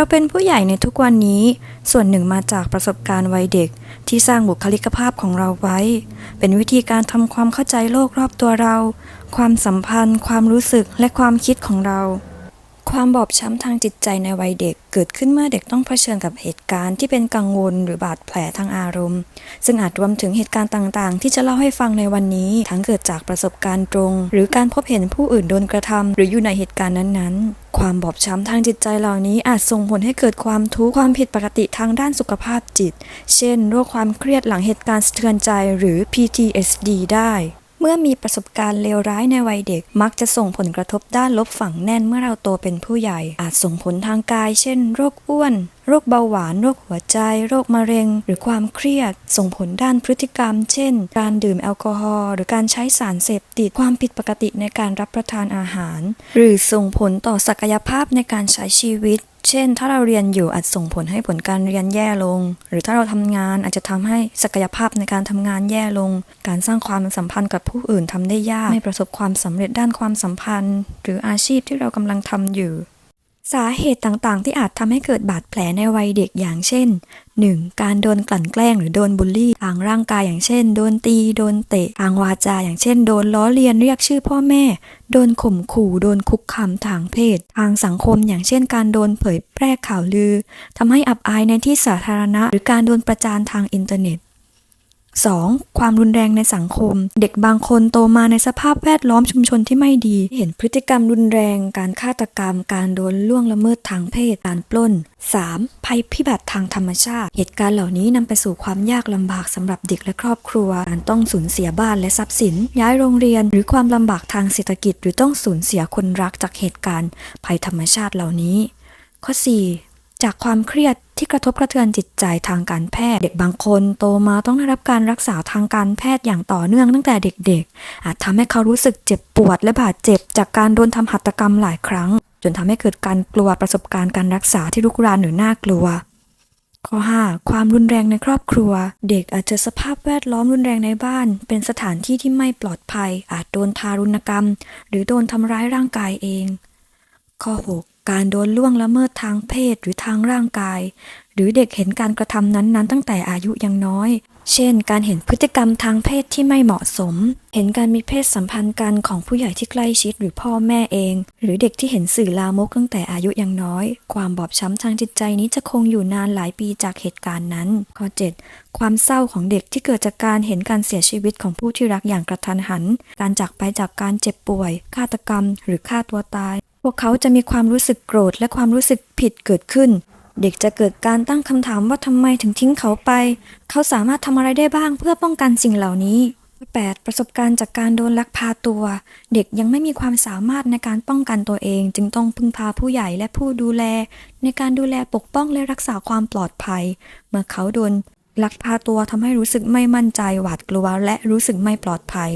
เราเป็นผู้ใหญ่ในทุกวันนี้ ส่วนหนึ่งมาจากประสบการณ์วัยเด็ก ที่สร้างบุคลิกภาพของเราไว้ เป็นวิธีการทำความเข้าใจโลกรอบตัวเรา ความสัมพันธ์ ความรู้สึกและความคิดของเรา ความบอบช้ำทางจิตใจในวัยเด็ก เกิดขึ้นเมื่อเด็กต้องเผชิญกับเหตุการณ์ที่เป็นกังวลหรือบาดแผลทางอารมณ์ ซึ่งอาจรวมถึงเหตุการณ์ต่างๆ ที่จะเล่าให้ฟังในวันนี้ ทั้งเกิดจากประสบการณ์ตรง หรือการพบเห็นผู้อื่นโดนกระทำหรืออยู่ในเหตุการณ์นั้นๆ ความบอบช้ำทางจิตใจเหล่านี้อาจส่งผลให้เกิดความทุกข์ความผิดปกติทางด้านสุขภาพจิต เช่น โรคความเครียดหลังเหตุการณ์สะเทือนใจหรือ PTSD ได้ เมื่อมีประสบการณ์เลวร้ายในวัยเด็ก มักจะส่งผลกระทบด้านลบฝังแน่นเมื่อเราโตเป็นผู้ใหญ่ อาจส่งผลทางกาย เช่น โรคอ้วน โรคเบาหวาน โรคหัวใจ โรคมะเร็ง หรือความเครียด ส่งผลด้านพฤติกรรม เช่น การดื่มแอลกอฮอล์หรือการใช้สารเสพติด ความผิดปกติในการรับประทานอาหาร หรือส่งผลต่อศักยภาพในการใช้ชีวิตเช่น ถ้าเราเรียนอยู่อาจส่งผลให้ผลการเรียนแย่ลง หรือถ้าเราทำงานอาจจะทำให้ศักยภาพในการทำงานแย่ลง การสร้างความสัมพันธ์กับผู้อื่นทำได้ยาก ไม่ประสบความสำเร็จด้านความสัมพันธ์ หรืออาชีพที่เรากำลังทำอยู่ สาเหตุต่างๆ ที่อาจทำให้เกิดบาดแผลในวัยเด็กอย่างเช่น 1. การโดนกลั่นแกล้งหรือโดนบูลลี่ทางร่างกายอย่างเช่น โดนตี โดนเตะ ทางวาจาอย่างเช่น โดนล้อเลียนเรียกชื่อพ่อแม่ โดนข่มขู่ โดนคุกคามทางเพศ ทางสังคมอย่างเช่น การโดนเผยแพร่ข่าวลือทำให้อับอายในที่สาธารณะ หรือการโดนประจานทางอินเทอร์เน็ต 2. ความรุนแรงในสังคม เด็กบางคนโตมาในสภาพแวดล้อมชุมชนที่ไม่ดี เห็นพฤติกรรมรุนแรง การฆาตกรรม การโดนล่วงละเมิดทางเพศ การปล้น 3. ภัยพิบัติทางธรรมชาติ เหตุการณ์เหล่านี้นำไปสู่ความยากลำบากสำหรับเด็กและครอบครัว การต้องสูญเสียบ้านและทรัพย์สิน ย้ายโรงเรียน หรือความลำบากทางเศรษฐกิจ หรือต้องสูญเสียคนรักจากเหตุการณ์ ภัยธรรมชาติเหล่านี้ ข้อ 4 จากความเครียดที่กระทบกระเทือนจิตใจทางการแพทย์ เด็กบางคนโตมาต้องได้รับการรักษาทางการแพทย์อย่างต่อเนื่องตั้งแต่เด็กๆ อาจทำให้เขารู้สึกเจ็บปวดและบาดเจ็บ จากการโดนทำหัตถกรรมหลายครั้ง จนทำให้เกิดการกลัวประสบการณ์การรักษาที่ลุกรานหรือน่ากลัว ข้อ 5. ความรุนแรงในครอบครัว เด็กอาจเจอสภาพแวดล้อมรุนแรงในบ้าน เป็นสถานที่ที่ไม่ปลอดภัย อาจโดนทารุณกรรม หรือโดนทำร้ายร่างกายเอง ข้อ 6 การโดนล่วงละเมิดทางเพศหรือทางร่างกาย หรือเด็กเห็นการกระทำนั้นๆ ตั้งแต่อายุยังน้อย เช่น การเห็นพฤติกรรมทางเพศที่ไม่เหมาะสม เห็นการมีเพศสัมพันธ์กันของผู้ใหญ่ที่ใกล้ชิดหรือพ่อแม่เอง หรือเด็กที่เห็นสื่อลามกตั้งแต่อายุยังน้อย ความบอบช้ำทางจิตใจนี้จะคงอยู่นานหลายปีจากเหตุการณ์นั้น ข้อ 7 ความเศร้าของเด็กที่เกิดจากการเห็นการเสียชีวิตของผู้ที่รักอย่างกระทันหัน การจากไปจากการเจ็บป่วย ฆาตกรรม หรือฆ่าตัวตาย พวกเขาจะมีความรู้สึกโกรธและความรู้สึกผิดเกิดขึ้น เด็กจะเกิดการตั้งคำถามว่าทำไมถึงทิ้งเขาไป เขาสามารถทำอะไรได้บ้างเพื่อป้องกันสิ่งเหล่านี้ 8. ประสบการณ์จากการโดนลักพาตัว เด็กยังไม่มีความสามารถในการป้องกันตัวเอง จึงต้องพึ่งพาผู้ใหญ่และผู้ดูแล ในการดูแลปกป้องและรักษาความปลอดภัย เมื่อเขาโดนลักพาตัวทำให้รู้สึกไม่มั่นใจหวาดกลัวและรู้สึกไม่ปลอดภัย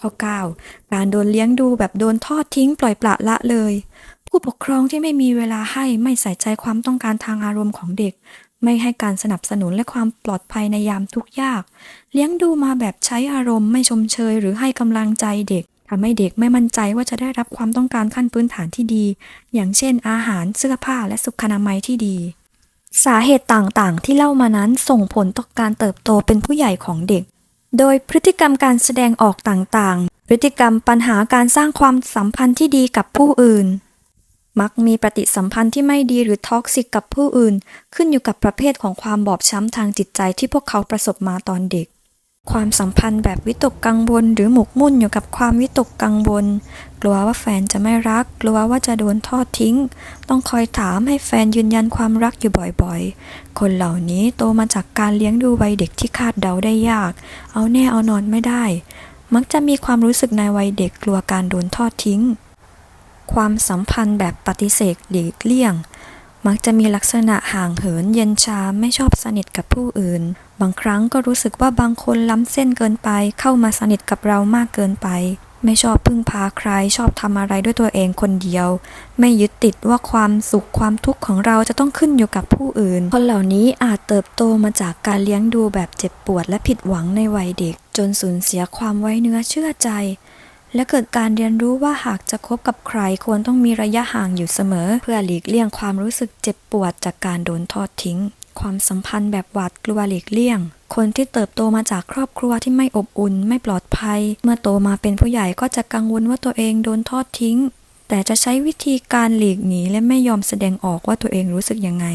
ข้อ9การโดนเลี้ยงดูแบบโดนทอดทิ้งปล่อยปละละเลย ผู้ปกครองที่ไม่มีเวลาให้ไม่ใส่ใจความต้องการทางอารมณ์ของเด็ก ไม่ให้การสนับสนุนและความปลอดภัยในยามทุกข์ยาก เลี้ยงดูมาแบบใช้อารมณ์ไม่ชมเชย หรือให้กำลังใจเด็กทำให้เด็กไม่มั่นใจว่าจะได้รับความต้องการขั้นพื้นฐานที่ดี อย่างเช่น อาหารเสื้อผ้าและสุขอนามัยที่ดี สาเหตุต่างๆ ที่เล่ามานั้นส่งผลต่อการเติบโตเป็นผู้ใหญ่ของเด็ก โดยพฤติกรรมการแสดงออกต่างๆ พฤติกรรมปัญหาการสร้างความสัมพันธ์ที่ดีกับผู้อื่น มักมีปฏิสัมพันธ์ที่ไม่ดีหรือท็อกซิกกับผู้อื่น ขึ้นอยู่กับประเภทของความบอบช้ำทางจิตใจที่พวกเขาประสบมาตอนเด็ก ความสัมพันธ์แบบวิตกกังวล หรือหมกมุ่นอยู่กับความวิตกกังวล กลัวว่าแฟนจะไม่รัก กลัวว่าจะโดนทอดทิ้ง ต้องคอยถามให้แฟนยืนยันความรักอยู่บ่อยๆ คนเหล่านี้โตมาจากการเลี้ยงดูวัยเด็กที่คาดเดาได้ยาก เอาแน่เอานอนไม่ได้ มักจะมีความรู้สึกในวัยเด็กกลัวการโดนทอดทิ้ง ความสัมพันธ์แบบปฏิเสธหลีกเลี่ยง มักจะมีลักษณะห่างเหินเย็นชาไม่ชอบสนิทกับผู้อื่น บางครั้งก็รู้สึกว่าบางคนล้ำเส้นเกินไปเข้ามาสนิทกับเรามากเกินไป ไม่ชอบพึ่งพาใครชอบทำอะไรด้วยตัวเองคนเดียว ไม่ยึดติดว่าความสุขความทุกข์ของเราจะต้องขึ้นอยู่กับผู้อื่น คนเหล่านี้อาจเติบโตมาจากการเลี้ยงดูแบบเจ็บปวดและผิดหวังในวัยเด็ก จนสูญเสียความไว้เนื้อเชื่อใจ และเกิดการเรียนรู้ว่าหากจะคบกับใครควรต้องมีระยะห่างอยู่เสมอ เพื่อหลีกเลี่ยงความรู้สึกเจ็บปวดจากการโดนทอดทิ้ง ความสัมพันธ์แบบหวาดกลัวหลีกเลี่ยง คนที่เติบโตมาจากครอบครัวที่ไม่อบอุ่น ไม่ปลอดภัย เมื่อโตมาเป็นผู้ใหญ่ก็จะกังวลว่าตัวเองโดนทอดทิ้ง แต่จะใช้วิธีการหลีกหนีและไม่ยอมแสดงออกว่าตัวเองรู้สึกยังไง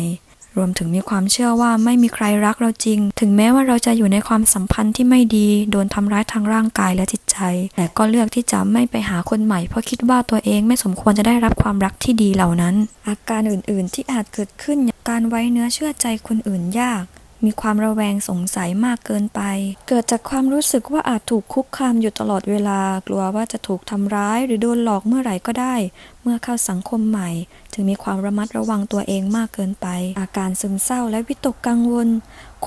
รวมถึงมีความเชื่อว่าไม่มีใครรักเราจริง ถึงแม้ว่าเราจะอยู่ในความสัมพันธ์ที่ไม่ดี โดนทำร้ายทางร่างกายและจิตใจ แต่ก็เลือกที่จะไม่ไปหาคนใหม่ เพราะคิดว่าตัวเองไม่สมควรจะได้รับความรักที่ดีเหล่านั้น อาการอื่นๆที่อาจเกิดขึ้นการไว้เนื้อเชื่อใจคนอื่นยาก มีความระแวงสงสัยมากเกินไป เกิดจากความรู้สึกว่าอาจถูกคุกคามอยู่ตลอดเวลา กลัวว่าจะถูกทำร้ายหรือโดนหลอกเมื่อไหร่ก็ได้ เมื่อเข้าสังคมใหม่ จึงมีความระมัดระวังตัวเองมากเกินไป อาการซึมเศร้าและวิตกกังวล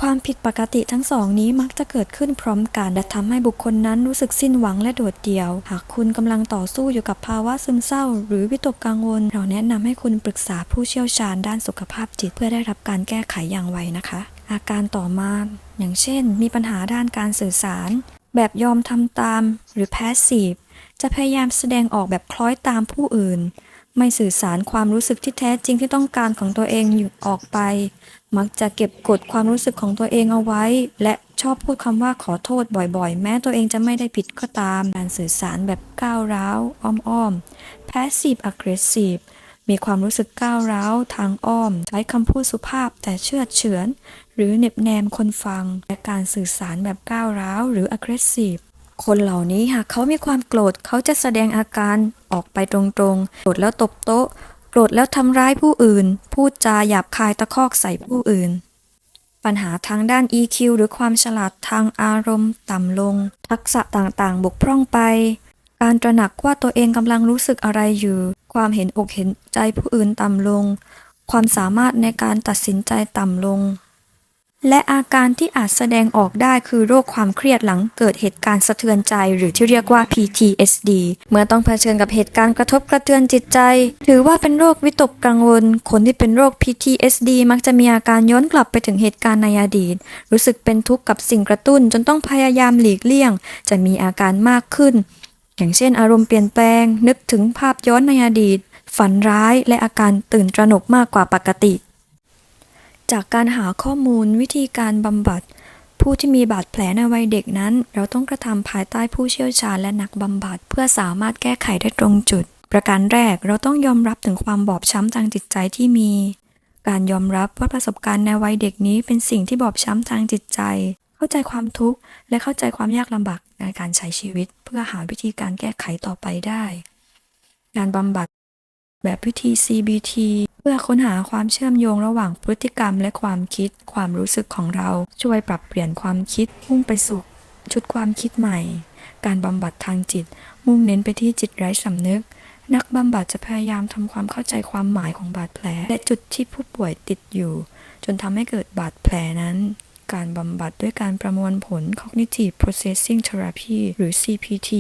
ความผิดปกติทั้งสองนี้มักจะเกิดขึ้นพร้อมกันและทำให้บุคคลนั้นรู้สึกสิ้นหวังและโดดเดี่ยว หากคุณกำลังต่อสู้อยู่กับภาวะซึมเศร้า หรือวิตกกังวล เราแนะนำให้คุณปรึกษาผู้เชี่ยวชาญด้านสุขภาพจิต เพื่อได้รับการแก้ไขอย่างไวนะคะ อาการต่อมา อย่างเช่น มีปัญหาด้านการสื่อสาร แบบยอมทำตาม หรือ passive จะพยายามแสดงออกแบบคล้อยตามผู้อื่น ไม่สื่อสารความรู้สึกที่แท้จริงที่ต้องการของตัวเองอยู่ออกไป มักจะเก็บกดความรู้สึกของตัวเองเอาไว้ และชอบพูดคำว่าขอโทษบ่อยๆ แม้ตัวเองจะไม่ได้ผิดก็ตาม การสื่อสารแบบก้าวร้าวอ้อมๆ passive aggressive มีความรู้สึกก้าวร้าวทางอ้อม ใช้คำพูดสุภาพแต่เชื่อเฉือน หรือเหน็บแนมคนฟัง และการสื่อสารแบบก้าวร้าวหรือ aggressive คนเหล่านี้หากเขามีความโกรธเขาจะแสดงอาการออกไปตรงๆ โกรธแล้วตบโต๊ะ โกรธแล้วทำร้ายผู้อื่น พูดจาหยาบคายตะคอกใส่ผู้อื่น ปัญหาทางด้าน EQ หรือความฉลาดทางอารมณ์ต่ำลง ทักษะต่างๆ บกพร่องไป การตระหนักว่าตัวเองกำลังรู้สึกอะไรอยู่ ความเห็นอกเห็นใจผู้อื่นต่ำลง ความสามารถในการตัดสินใจต่ำลง และอาการที่อาจแสดงออกได้คือโรคความเครียดหลังเกิดเหตุการณ์สะเทือนใจ หรือที่เรียกว่า PTSD เมื่อต้องเผชิญกับเหตุการณ์กระทบกระเทือนจิตใจ ถือว่าเป็นโรควิตกกังวล คนที่เป็นโรค PTSD มักจะมีอาการย้อนกลับไปถึงเหตุการณ์ในอดีต รู้สึกเป็นทุกข์กับสิ่งกระตุ้น จนต้องพยายามหลีกเลี่ยง จะมีอาการมากขึ้น อย่างเช่น อารมณ์เปลี่ยนแปลง นึกถึงภาพย้อนในอดีต ฝันร้ายและอาการตื่นตระหนกมากกว่าปกติ จากการหาข้อมูลวิธีการบำบัด ผู้ที่มีบาดแผลในวัยเด็กนั้น เราต้องกระทำภายใต้ผู้เชี่ยวชาญและนักบำบัด เพื่อสามารถแก้ไขได้ตรงจุด ประการแรกเราต้องยอมรับถึงความบอบช้ำทางจิตใจที่มี การยอมรับว่าประสบการณ์ในวัยเด็กนี้เป็นสิ่งที่บอบช้ำทางจิตใจ เข้าใจความทุกข์และเข้าใจความยากลำบากในการใช้ชีวิต เพื่อหาวิธีการแก้ไขต่อไปได้ การบำบัดแบบวิธี CBT พื่อค้นหาความเชื่อมโยงระหว่างพฤติกรรมและความคิด ความรู้สึกของเราช่วยปรับเปลี่ยนความคิดมุ่งไปสู่ชุดความคิดใหม่ การบำบัดทางจิต มุ่งเน้นไปที่จิตไร้สำนึก นักบำบัดจะพยายามทำความเข้าใจความหมายของบาดแผล และจุดที่ผู้ป่วยติดอยู่ จนทำให้เกิดบาดแผลนั้น การบำบัดด้วยการประมวลผล Cognitive Processing Therapy หรือ CPT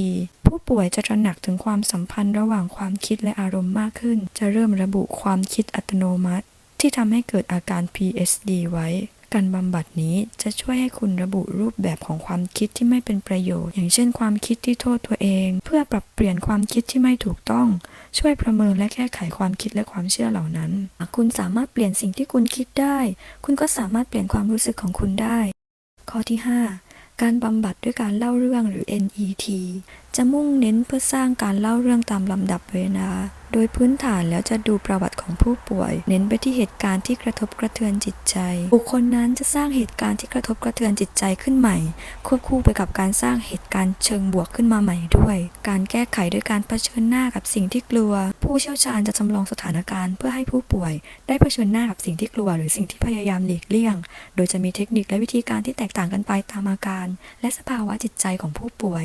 ผู้ป่วยจะตระหนักถึงความสัมพันธ์ระหว่างความคิดและอารมณ์มากขึ้น จะเริ่มระบุความคิดอัตโนมัติ ที่ทำให้เกิดอาการ PSD ไว้ การบำบัดนี้จะช่วยให้คุณระบุรูปแบบของความคิดที่ไม่เป็นประโยชน์ อย่างเช่น ความคิดที่โทษตัวเอง เพื่อปรับเปลี่ยนความคิดที่ไม่ถูกต้อง ช่วยประเมินและแก้ไขความคิดและความเชื่อเหล่านั้นหากคุณสามารถเปลี่ยนสิ่งที่คุณคิดได้ คุณก็สามารถเปลี่ยนความรู้สึกของคุณได้ ข้อที่ 5การบำบัดด้วยการเล่าเรื่องหรือ NET จะมุ่งเน้นเพื่อสร้างการเล่าเรื่องตามลำดับเวลา โดยพื้นฐานแล้วจะดูประวัติของผู้ป่วย เน้นไปที่เหตุการณ์ที่กระทบกระเทือนจิตใจ บุคคลนั้นจะสร้างเหตุการณ์ที่กระทบกระเทือนจิตใจขึ้นใหม่ ควบคู่ไปกับการสร้างเหตุการณ์เชิงบวกขึ้นมาใหม่ด้วย การแก้ไขด้วยการเผชิญหน้ากับสิ่งที่กลัว ผู้เชี่ยวชาญจะจำลองสถานการณ์เพื่อให้ผู้ป่วย ได้เผชิญหน้ากับสิ่งที่กลัว หรือสิ่งที่พยายามหลีกเลี่ยง โดยจะมีเทคนิคและวิธีการที่แตกต่างกันไปตามอาการ และสภาวะจิตใจของผู้ป่วย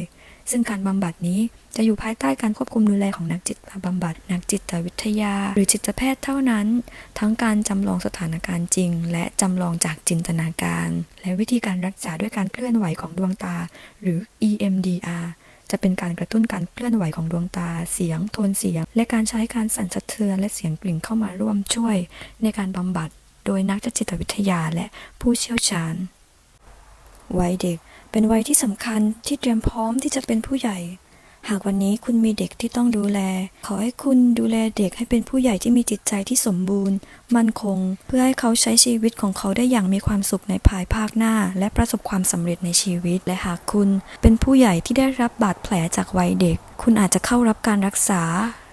ซึ่งการบำบัดนี้จะอยู่ภายใต้การควบคุมดูแลของนักจิตบำบัด นักจิตวิทยา หรือจิตแพทย์เท่านั้น ทั้งการจำลองสถานการณ์จริง และจำลองจากจินตนาการ และวิธีการรักษาด้วยการเคลื่อนไหวของดวงตา หรือ EMDR จะเป็นการกระตุ้นการเคลื่อนไหวของดวงตา เสียง โทนเสียง และการใช้การสั่นสะเทือนและเสียงกลิ่นเข้ามาร่วมช่วย ในการบำบัด โดยนักจิตวิทยาและผู้เชี่ยวชาญ วัยเด็ก เป็นวัยที่สำคัญที่เตรียมพร้อมที่จะเป็นผู้ใหญ่ หากวันนี้คุณมีเด็กที่ต้องดูแล ขอให้คุณดูแลเด็กให้เป็นผู้ใหญ่ที่มีจิตใจที่สมบูรณ์ มั่นคง เพื่อให้เขาใช้ชีวิตของเขาได้อย่างมีความสุขในภายภาคหน้า และประสบความสำเร็จในชีวิต และหากคุณ เป็นผู้ใหญ่ที่ได้รับบาดแผลจากวัยเด็ก คุณอาจจะเข้ารับการรักษา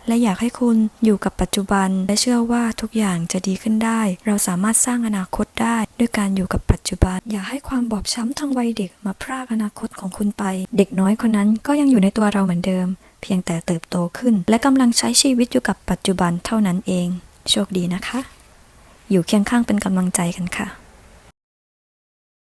และอยากให้คุณอยู่กับปัจจุบัน และเชื่อว่าทุกอย่างจะดีขึ้นได้ เราสามารถสร้างอนาคตได้ ด้วยการอยู่กับปัจจุบัน อย่าให้ความบอบช้ำทางวัยเด็กมาพรากอนาคตของคุณไป เด็กน้อยคนนั้นก็ยังอยู่ในตัวเราเหมือนเดิม เพียงแต่เติบโตขึ้น และกำลังใช้ชีวิตอยู่กับปัจจุบันเท่านั้นเอง โชคดีนะคะ อยู่เคียงข้างเป็นกำลังใจกันค่ะ